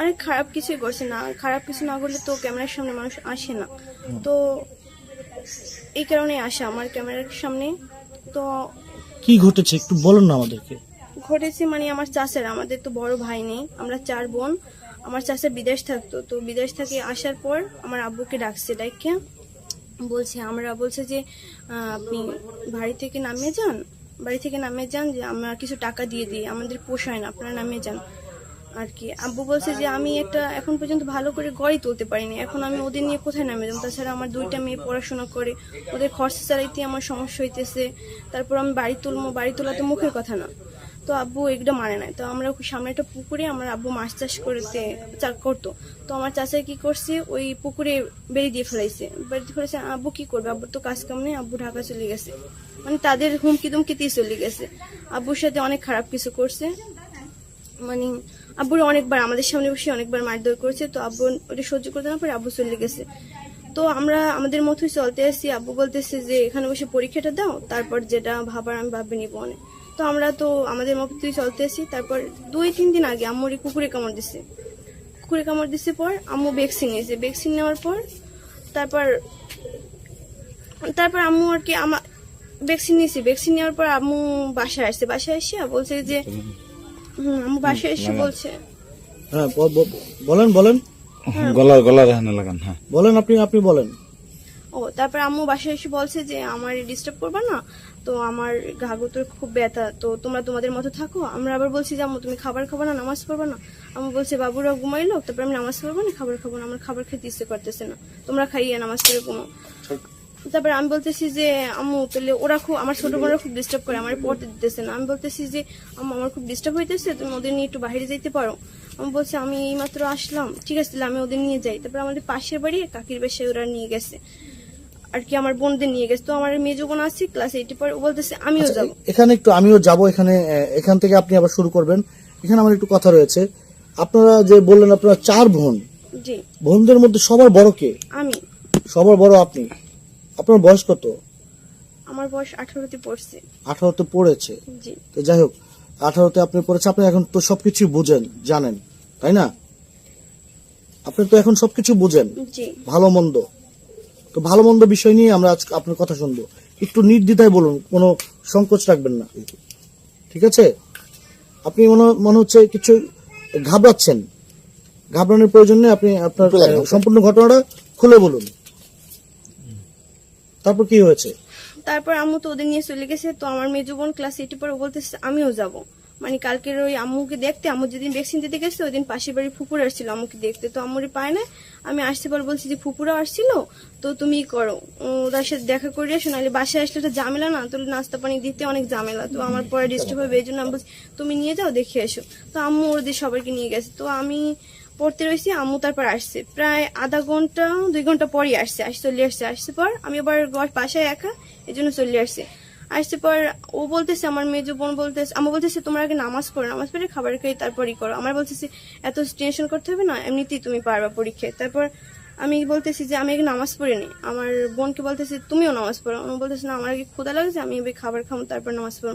অনেক খারাপ কিছুই করছে না। খারাপ কিছু না করলে তো ক্যামেরার সামনে মানুষ আসে না। তো এই কারণে আসা আমার ক্যামেরার সামনে। তো কি ঘটেছে একটু বলুন না আমাদেরকে। ঘটেছে মানে আমার চাষের আমাদের তো বড় ভাই নেই আমরা চার বোন। আমার চাষের বিদেশ থাকতো তো বিদেশ থেকে আসার পর আমার আব্বুকে ডাকছে ডাইকে বলছে আমরা বলছে যে আপনি বাড়ি থেকে নামিয়ে যান বাড়ি থেকে নামিয়ে যান যে আমরা কিছু টাকা দিয়ে দিই আমাদের পোষায় না আপনারা নামিয়ে যান। আর কি। আব্বু বলছে যে, আমি একটা এখন পর্যন্ত ভালো করে গড়ি তুলতে পারিনি। এখন আমি ওদের নিয়ে কোথায় নামে যাব? তাছাড়া আমার দুইটা মেয়ে পড়াশোনা করে, ওদের খরচা চালাইতে আমার সমস্যা হইতেছে। তারপর আমি বাড়ি তুলবো, বাড়ি তোলা তো মুখের কথা না। তো আব্বু এগুলো মানে নাই। তো আমরা সামনে একটা পুকুরে আমার আব্বু মাছ চাষ করতে করতো। তো আমার চাচা কি করছে, ওই পুকুরে বেরিয়ে দিয়ে ফেলাইছে। বেরিয়ে দিয়ে ফেলাইছে, আব্বু কি করবে? আব্বুর তো কাজ কাম নেই, আব্বু ঢাকা চলে গেছে। মানে তাদের হুমকি দুমকি দিয়ে চলে গেছে। আব্বুর সাথে অনেক খারাপ কিছু করছে। মানে আব্বুর অনেকবার, আমাদের সামনে বসে অনেকবার মারধর করেছে, তো আব্বু ওটা সহ্য করতে না পারে, আব্বু চলে গেছে। তো আমরা, আমাদের মতোই চলতে আসছি আব্বু বলতেছে যে, এখানে বসে পরীক্ষাটা দাও, তারপর যেটা ভাবার আমি ভাবে নিব অনেক। তো আমরা তো, আমাদের মতোই চলতে আসি, তারপর দুই, তিন দিন আগে আম্মুর কুকুরে কামড় দিছে। কুকুরে কামড় দিছে পর আম্মু ভ্যাকসিন নিয়েছে। ভ্যাকসিন নেওয়ার পর তারপর তারপর আম্মু আর কি আমার ভ্যাকসিন নিয়েছি। ভ্যাকসিন নেওয়ার পর আম্মু বাসায় আসছে। বাসায় এসে বলছে যে হুম আম্মু বাসায় এসে বলছে। হ্যাঁ ব- ব- বলেন বলেন। গলার গলার এখানে লাগান হ্যাঁ। বলেন আপনি আপনি বলেন। ও তারপর আম্মু বাসায় এসে বলছে যে আমার ডিস্টার্ব করবা না তো আমার খুব ব্যথা তো তোমরা তোমাদের মতো থাকো। আমরা আবার বলছি যে আম্মু তুমি খাবার খাব না নামাজ পড়ব না? আম্মু বলছে বাবুরা ঘুমাইলো তারপর আমি নামাজ পড়ব না খাবার খাব না আমার খাবার খেতে ইচ্ছে করতেছে না। তোমরা খাইয়ে নামাজ পড়ে ঘুমো তারপর আমি বলতেছি যে আম্মু তাহলে ওরা খুব আমার ছোট বোনরা খুব ডিস্টার্ব করে আমার পড়তে দিতেছে না। আমি বলতেছি যে আম্মু আমার খুব ডিস্টার্ব হইতেছে তুমি ওদের নিয়ে একটু বাইরে যেতে পারো। আমি বলছে আমি এইমাত্র আসলাম ঠিক আছে তাহলে আমি ওদের নিয়ে যাই। তারপর আমাদের পাশের বাড়ি কাকির বেশে ওরা নিয়ে গেছে। আর কি আমার বোনদের নিয়ে গেছে। তো আমার মেজো বোন আছে ক্লাস এইটে পরে ও বলতেছে আমিও আচ্ছা, যাব। এখানে একটু আমিও যাব এখানে এখান থেকে আপনি আবার শুরু করবেন। এখানে আমার একটু কথা রয়েছে। আপনারা যে বললেন আপনারা চার বোন। জি। বোনদের মধ্যে সবার বড় কে? আমি। সবার বড় আপনি? আপনার বয়স কত? আমার বয়স আঠারোতে পড়ছে। আঠারোতে পড়েছে? জি। তো যাই হোক আঠারোতে আপনি পড়েছে আপনি এখন তো সবকিছু বুঝেন জানেন তাই না? আপনি তো এখন সবকিছু বুঝেন। জি। ভালো মন্দ। তো ভালো মন্দ বিষয় নিয়ে আমরা আজকে আপনার কথা শুনব। একটু নির্দ্বিধায় বলুন কোনো সংকোচ রাখবেন না। ঠিক আছে? আপনি মনে মনে হচ্ছে কিছু ঘাবড়াচ্ছেন। ঘাবড়ানোর প্রয়োজন নেই আপনি আপনার সম্পূর্ণ ঘটনাটা খুলে বলুন। তারপর কি হয়েছে? তারপর আম্মু তো ওদের নিয়ে চলে গেছে, তো আমার মেজো বোন ক্লাস এইটে পরে বলতেছে, আমিও যাব। মানে কালকের ওই আম্মুকে দেখতে, আম্মু যেদিন ভ্যাকসিন দিতে গেছে, ওই দিন পাশের বাড়ি ফুপুর আসছিল আম্মুকে দেখতে। তো আম্মুরে পায় না, আমি আসতে পর বলছি যে ফুপুরা আসছিল, তো তুমি করো, ওদের সাথে দেখা করে আসো, নাহলে বাসায় আসলে তো ঝামেলা না, তো নাস্তা পানি দিতে অনেক ঝামেলা। তো আমার পরে ডিস্টার্ব হবে, এই জন্য আমি বলছি, তুমি নিয়ে যাও, দেখে এসো তো আম্মু ওদের সবাইকে নিয়ে গেছে। তো আমি পড়তে রয়েছি আম্মু তারপর আসছে। প্রায় আধা ঘণ্টা, দুই ঘণ্টা পরই আসছে আসে চলে আসছে। আসছে পর আমি আবার ঘর পাশে একা এই জন্য চলে আসছে। আসছে পর ও বলতেছে, আমার মেজো বোন বলতেছে আমার বলতেছে, তোমরা আগে নামাজ পড়ো, নামাজ পড়ে খাবার খাই তারপরই করো। আমার বলতেছে, এত টেনশন করতে হবে না, এমনিতেই তুমি পারবা পরীক্ষায় তারপর আমি বলতেছি যে, আমি আগে নামাজ পড়ে নি আমার বোনকে বলতেছে, তুমিও নামাজ পড়ো। আমি বলতেছি, না, আমার আগে ক্ষুদা লাগছে, আমি খাবার খাব, তারপর নামাজ পড়ো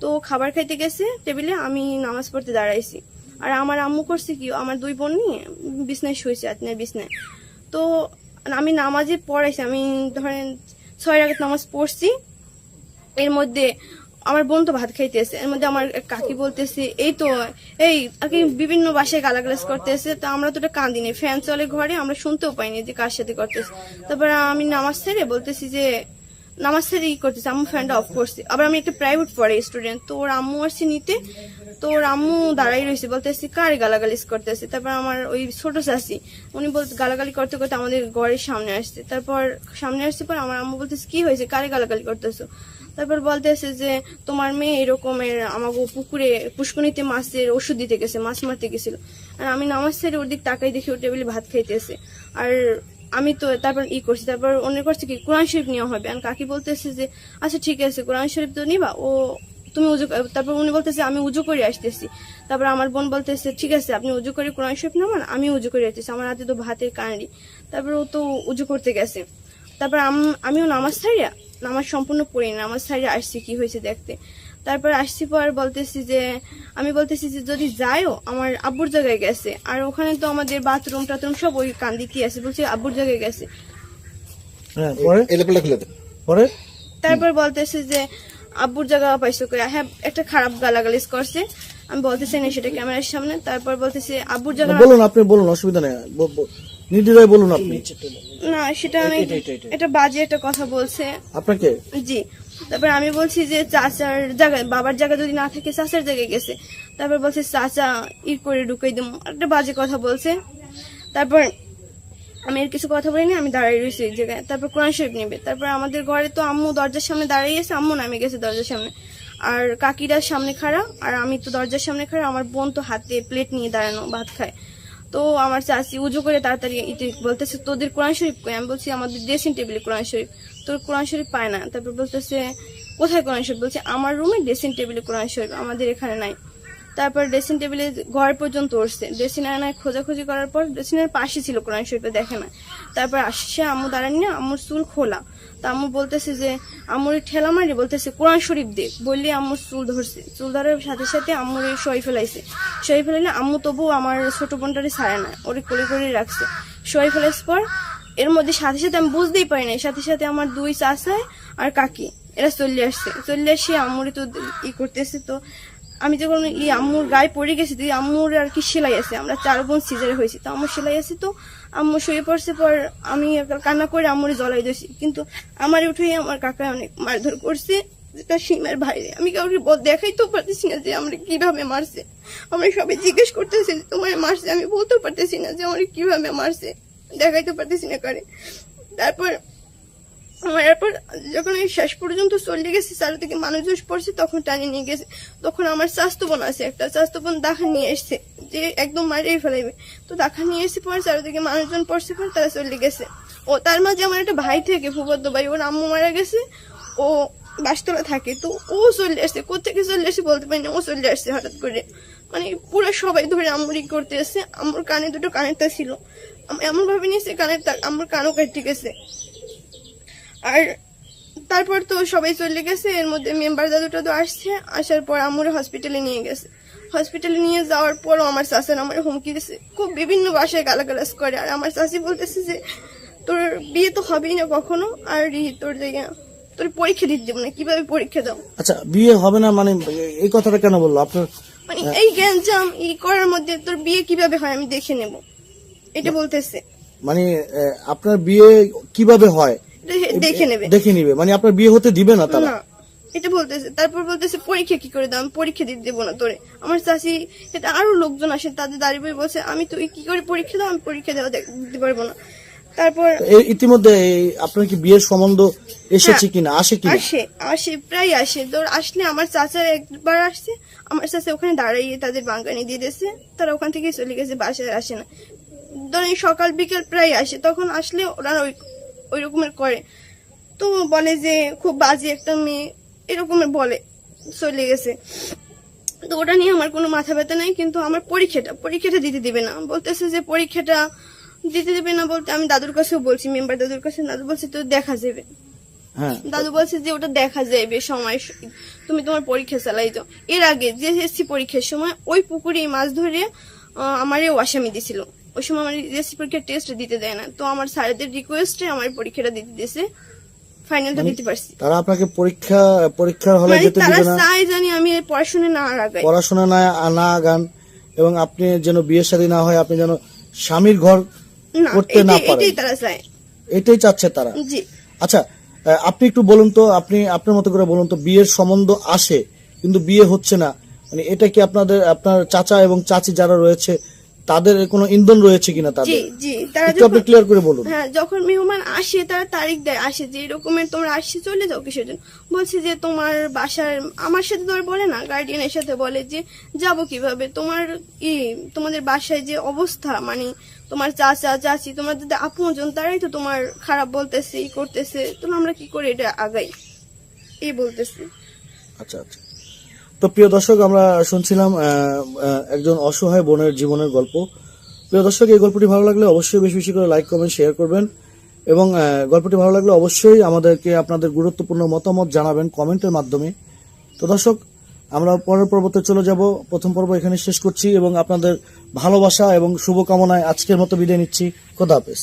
তো খাবার খাইতে গেছে, টেবিলে আমি নামাজ পড়তে দাঁড়াইছি। আর আমার আম্মু করছে কি, আমার দুই বোন নিয়ে বিছনায় শুয়েছে আতনায় বিছনায়। তো আমি নামাজে পড়াইছি, আমি ধরেন ছয় রাগাত নামাজ পড়ছি, এর মধ্যে আমার বোন তো ভাত খাইতেছে, এর মধ্যে আমার কাকি বলতেছে, এই তো, এই কি বিভিন্ন বাসায় গালাগালাজ করতেছে, তো আমরা তো ওটা কান্দিনি ফ্যান চলে ঘরে, আমরা শুনতেও পাইনি যে কার সাথে করতেছে। তারপর আমি নামাজ ছেড়ে বলতেছি যে নামাজ ছেড়ে ই করতেছে? আম্মু ফ্যানটা অফ করছি। আবার আমি একটা প্রাইভেট পড়ে স্টুডেন্ট তো ওর আম্মু আসছে নিতে। তো ওর আম্মু দাঁড়াই রয়েছে। বলতেছি, কার গালাগালিজ করতেছে? তারপর আমার ওই ছোট চাষি উনি বলতে, গালাগালি করতে করতে আমাদের ঘরের সামনে আসছে। তারপর সামনে আসছে পর আমার আম্মু বলতেছে, কি হয়েছে? কারে গালাগালি করতেছো? তারপর বলতেছে যে, তোমার মেয়ে এরকমের আমাকে পুকুরে পুষ্কনিতে মাছের ওষুধ দিতে গেছে, মাছ মারতে গেছিল। আর আমি নামাজ ছেড়ে ওর দিক তাকাই দেখি ও টেবিলে ভাত খাইতেছে। আর আমি তো তারপর ই করছি, তারপর অন্য করছে কি, কোরআন শরীফ নেওয়া হবে। আর কাকি বলতেছে যে আচ্ছা ঠিক আছে, কোরআন শরীফ তো নিবা, ও, তুমি উজু তারপর উনি বলতেছে, আমি উজু করে আসতেছি। তারপর আমার বোন বলতেছে, ঠিক আছে, আপনি উজু করে কোরআন শরীফ নামান, আমি উজু করে আসতেছি, আমার হাতে তো ভাতের কান্ডি। তারপর ও তো উজু করতে গেছে। তারপর আম- আমিও নামাজ ছাড়িয়া নামাজ সম্পূর্ণ পড়ি নামাজ ছাড়িয়া আসছি কি হয়েছে দেখতে। তারপর আসছি পর বলতেছি যে আমি বলতেছি যে যদি যাইও আমার আব্বুর জায়গায় গেছে। আর ওখানে তো আমাদের বাথরুম টাথরুম সব ওই কান্দিতে আছে? বলছি আব্বুর জায়গায় গেছে। হ্যাঁ তারপর বলতেছে যে আব্বুর জায়গা পাইছো করে হ্যাঁ একটা খারাপ গালাগালিজ করছে। আমি বলতেছি না সেটা ক্যামেরার সামনে। তারপর বলতেছি আব্বুর জায়গা বলুন আপনি বলুন অসুবিধা নেই। নির্দ্বিধায় বলুন আপনি। না সেটা আমি এটা বাজে একটা কথা বলছে। আপনাকে? জি। তারপর আমি বলছি যে চাচার জায়গায়, বাবার জায়গা যদি না থাকে, চাচার জায়গায় গেছে। তারপর বলছে, চাচা ই করে ঢুকাই দিম একটা বাজে কথা বলছে। তারপর আমি আর কিছু কথা বলিনি, আমি দাঁড়িয়ে রয়েছি এই জায়গায়। তারপর কোরআন শরীফ নেবে। তারপর আমাদের ঘরে তো আম্মু দরজার সামনে দাঁড়িয়ে গেছে আম্মু নামে গেছে দরজার সামনে। আর কাকিরা সামনে খাড়া, আর আমি তো দরজার সামনে খাড়া, আমার বোন তো হাতে প্লেট নিয়ে দাঁড়ানো, ভাত খায়। তো আমার চাচি উজু করে তাড়াতাড়ি বলতেছে, তোদের কোরআন শরীফ আমি বলছি, আমাদের ড্রেসিং টেবিলে কোরআন শরীফ। তোর কোরআন শরীফ পায় না। তারপর বলতেছে, কোথায় কোরআন শরীফ? বলছে, আমার রুমে ড্রেসিং টেবিলে কোরআন শরীফ, আমাদের এখানে নাই। তারপর ড্রেসিং টেবিলে ঘর পর্যন্ত উঠছে। ড্রেসিং আয়নায় খোঁজাখুঁজি করার পর ড্রেসিং এর পাশে ছিল কোরআন শরীফে দেখে না। তারপর আসছে আম্মু দাঁড়ানি না আম্মুর চুল খোলা। তা আম্মু বলতেছে যে, আম্মুর ঠেলা মারি, বলতেছে, কোরআন শরীফ দে। বললে আম্মুর চুল ধরছে। চুল ধরার সাথে সাথে আম্মুর সই ফেলাইছে। সই ফেলাইলে আম্মু তবু আমার ছোট বোনটারে ছাড়ে না, ওরে করে করে রাখছে। সই ফেলার পর এর মধ্যে সাথে সাথে আমি বুঝতেই পারি না সাথে সাথে আমার দুই চাচায় আর কাকি, এরা চলে আসছে। চলে আসে আম্মুরে তো ই করতেছে তো, আমি যখন ই আম্মুর গায়ে পড়ে গেছি তুই আম্মুর আর কি সেলাই আছে। আমরা চার বোন সিজারে হয়েছি, তো আম্মুর সেলাই আছে তো, আম্মু শুয়ে পড়ছে পর আমি কান্না করে আম্মুরে জলাই দিয়েছি। কিন্তু আমার উঠে আমার কাকা অনেক মারধর করছে যেটা সীমার বাইরে আমি কাউকে বল দেখাই তো পারতেছি না যে আমরা কীভাবে মারছে। আমরা সবাই জিজ্ঞেস করতেছি তোমার মারছে, আমি বলতেও পারতেছি না যে আমার কীভাবে মারছে। দেখাইতে পারতেছি না করে। তারপর এরপর যখন এই শেষ পর্যন্ত চলে গেছে চারিদিকে মানুষ জোশ পড়ছে, তখন টানি নিয়ে গেছে। তখন আমার স্বাস্থ্য বোন আছে একটা স্বাস্থ্য বোন দেখা নিয়ে এসছে, যে একদম মারিয়ে ফেলাইবে। তো দেখা নিয়ে এসে পর চারিদিকে মানুষজন পড়ছে পর তারা চলে গেছে। ও তার মাঝে আমার একটা ভাই থেকে ফুবদ্দ ভাই, ওর আম্মু মারা গেছে, ও বাসতলা থাকে। তো ও চলে আসছে কোথেকে চলে আসছে বলতে পারি না, ও চলে আসছে হঠাৎ করে। মানে পুরো সবাই ধরে আম্মুরি করতে এসে আম্মুর কানে দুটো কানেরটা ছিল। এমন ভাবে নিয়েছে কানেরটা আমার কানও কাটতে গেছে। আর তারপর তো সবাই চলে গেছে, এর মধ্যে মেম্বার দাদু টাদু আসছে, আসার পর আমরে হসপিটালে নিয়ে গেছে। হসপিটালে নিয়ে যাওয়ার পরও আমার শাশুড়ি আমার হুমকি দিছে। খুব বিভিন্ন বাসায় গালাগালাজ করে, আর আমার শাশি বলতেছে যে, তোর বিয়ে তো হবেই না কখনো, আর তোর যে তোর পরীক্ষা দিতে দেবো না, কীভাবে পরীক্ষা দাও? আচ্ছা বিয়ে হবে না মানে এই কথাটা কেন বলল? আপনার মানে এই গ্যাঞ্জাম ই করার মধ্যে তোর বিয়ে কীভাবে হয় আমি দেখে নেব। এটা বলতেছে। মানে আপনার বিয়ে কীভাবে হয়? দেখে নেবে। দেখে নিবে। মানে আপনার বিয়ে হতে দিবে না তারা? এটা বলতেছে। তারপর বলতেছে পরীক্ষা কি করে দাও? আমি পরীক্ষা দিতে দেবো না তোরে। আমার চাষি এটা আরও লোকজন আসে তাদের দাঁড়িয়ে বলছে আমি তো কি করে পরীক্ষা দাও? আমি পরীক্ষা দেওয়া দিতে পারব না। তারপর ইতিমধ্যে আপনার কি বিয়ের সম্বন্ধ এসেছে কিনা? আসে কিনা? আসে আসে প্রায় আসে। তোর আসলে আমার চাচার একবার আসছে আমার চাচা ওখানে দাঁড়াইয়ে তাদের বাঙ্গানি দিয়ে দিয়েছে তারা ওখান থেকে চলে গেছে বাসায় আসে না। ধরেন সকাল বিকেল প্রায় আসে তখন আসলে ওরা ওই ওই রকমের করে। তো বলে যে খুব বাজে একটা মেয়ে এরকমের বলে চলে গেছে। তো ওটা নিয়ে আমার কোনো মাথা ব্যথা নাই কিন্তু আমার পরীক্ষাটা পরীক্ষাটা দিতে দিবে না। বলতেছে যে পরীক্ষাটা দিতে দেবে না বলতে আমি দাদুর কাছেও বলছি মেম্বার দাদুর কাছে দাদু বলছে তো দেখা যাবে। হ্যাঁ। দাদু বলছে যে ওটা দেখা যাবে সময় তুমি তোমার পরীক্ষা চালাই যাও এর আগে যে এসসি পরীক্ষার সময় ওই পুকুরে মাছ ধরে আহ, আমারে ওয়াসামি দিছিল। ওই সময় আমার এসসি পরীক্ষার টেস্ট দিতে দেয় না। তো আমার স্যারদের রিকোয়েস্টে আমার পরীক্ষাটা দিতে দিয়েছে ফাইনালটা দিতে পারছি। তারা আপনাকে পরীক্ষা পরীক্ষার হলে মানে যেতে দিবে না? চায় জানি আমি পড়াশোনা না আগাই। পড়াশোনা না না গান এবং আপনি যেন বিয়ে শাদী না হয় আপনি যেন স্বামীর ঘর করতে না পারেন। এটাই চাচ্ছে তারা। আচ্ছা আপনি একটু বলুন তো আপনি আপনার মতো করে বলুন তো বিয়ের সম্বন্ধ আসে কিন্তু বিয়ে হচ্ছে না। মানে এটা কি আপনাদের আপনার চাচা এবং চাচি যারা রয়েছে তাদের কোনো ইন্ধন রয়েছে কিনা তাদের? জি তারা একটু আপনি ক্লিয়ার করে বলুন। হ্যাঁ যখন মেহমান আসে তারা তারিখ দেয় আসে যে এরকমের তোমরা আসছে চলে যাও কিসের জন্য? বলছে যে তোমার বাসার আমার সাথে ধর বলে না গার্ডিয়ানের সাথে বলে যে যাব কীভাবে? তোমার কি তোমাদের বাসায় যে অবস্থা মানে তোমার চাচা, চাচি, তোমার যদি আপনজন, তারাই তো তোমার খারাপ বলতেছে, ই করতেছে। তো আমরা কি করে এটা আগাই? এই বলতেছে। আচ্ছা আচ্ছা। তো প্রিয় দর্শক, আমরা শুনছিলাম একজন অসহায় বোনের জীবনের গল্প। প্রিয় দর্শক, এই গল্পটি ভালো লাগলে অবশ্যই বেশি বেশি করে লাইক, কমেন্ট, শেয়ার করবেন। এবং গল্পটি ভালো লাগলে অবশ্যই আমাদেরকে আপনাদের গুরুত্বপূর্ণ মতামত জানাবেন কমেন্টের মাধ্যমে। তো দর্শক আমরা পরের পর্বতে চলে যাব। প্রথম পর্ব এখানে শেষ করছি এবং আপনাদের ভালোবাসা এবং শুভকামনায় আজকের মতো বিদায় নিচ্ছি। খোদা হাফেজ।